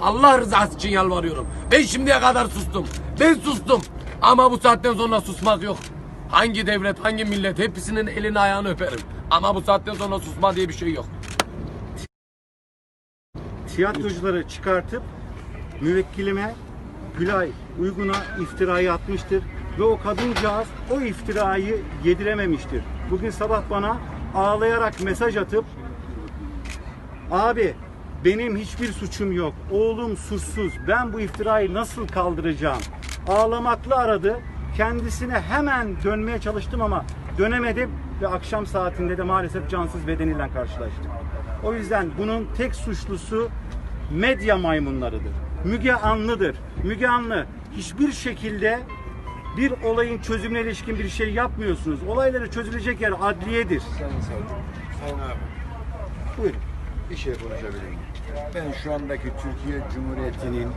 Allah rızası için yalvarıyorum. Ben şimdiye kadar sustum. Ben sustum. Ama bu saatten sonra susmak yok. Hangi devlet, hangi millet hepsinin elini ayağını öperim. Ama bu saatten sonra susma diye bir şey yok. tiyatrocuları çıkartıp müvekkilime Gülay Uygun'a iftirayı atmıştır ve o kadıncağız o iftirayı yedirememiştir. Bugün sabah bana ağlayarak mesaj atıp abi benim hiçbir suçum yok. Oğlum suçsuz. Ben bu iftirayı nasıl kaldıracağım? Ağlamakla aradı. Kendisine hemen dönmeye çalıştım ama dönemedim ve akşam saatinde de maalesef cansız bedeniyle karşılaştık. O yüzden bunun tek suçlusu medya maymunlarıdır. Müge Anlı'dır. Müge Anlı hiçbir şekilde bir olayın çözümüne ilişkin bir şey yapmıyorsunuz. Olayları çözülecek yer adliyedir. Sayın Savcı, Sayın abi, Buyurun. Bir şey konuşabilir miyim? Ben şu andaki Türkiye Cumhuriyeti'nin,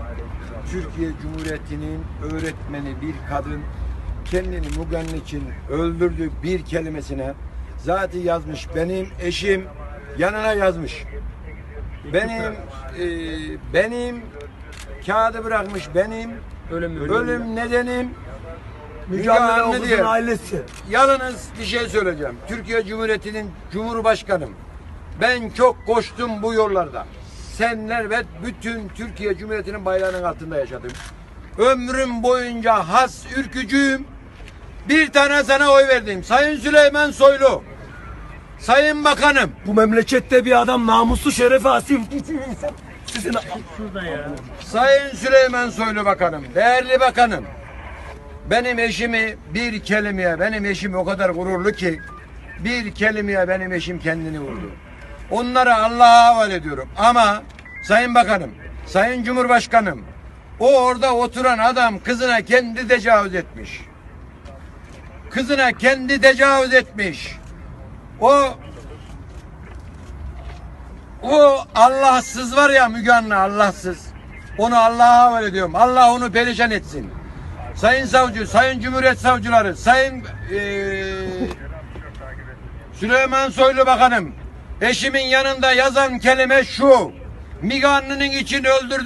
Türkiye Cumhuriyeti'nin öğretmeni bir kadın kendini Mugan'ın için öldürdü bir kelimesine zaten yazmış. Benim eşim yanına yazmış. Benim e, benim kağıdı bırakmış. Benim Ölüm, ölüm nedenim Oğuz'un diye. ailesi. Yalnız bir şey söyleyeceğim. Türkiye Cumhuriyeti'nin Cumhurbaşkanım. Ben çok koştum bu yollarda. Senler ve bütün Türkiye Cumhuriyeti'nin bayrağının altında yaşadım. Ömrüm boyunca has ürkücüyüm. Bir tane sana oy verdim. Sayın Süleyman Soylu. Sayın Bakanım. Bu memlekette bir adam namuslu şerefe asil. Sizin Sayın Süleyman Soylu Bakanım, değerli bakanım. Benim eşimi bir kelimeye, benim eşim o kadar gururlu ki bir kelimeye benim eşim kendini vurdu. Onları Allah'a havale ediyorum. Ama Sayın Bakanım, Sayın Cumhurbaşkanım, o orada oturan adam kızına kendi tecavüz etmiş. Kızına kendi tecavüz etmiş. O o Allahsız var ya Müge Anlı Allahsız. Onu Allah'a havale ediyorum. Allah onu perişan etsin. Sayın savcı, sayın cumhuriyet savcıları, sayın eee, Süleyman Soylu Bakanım. Eşimin yanında yazan kelime şu. Müge Anlı'nın için öldürdü.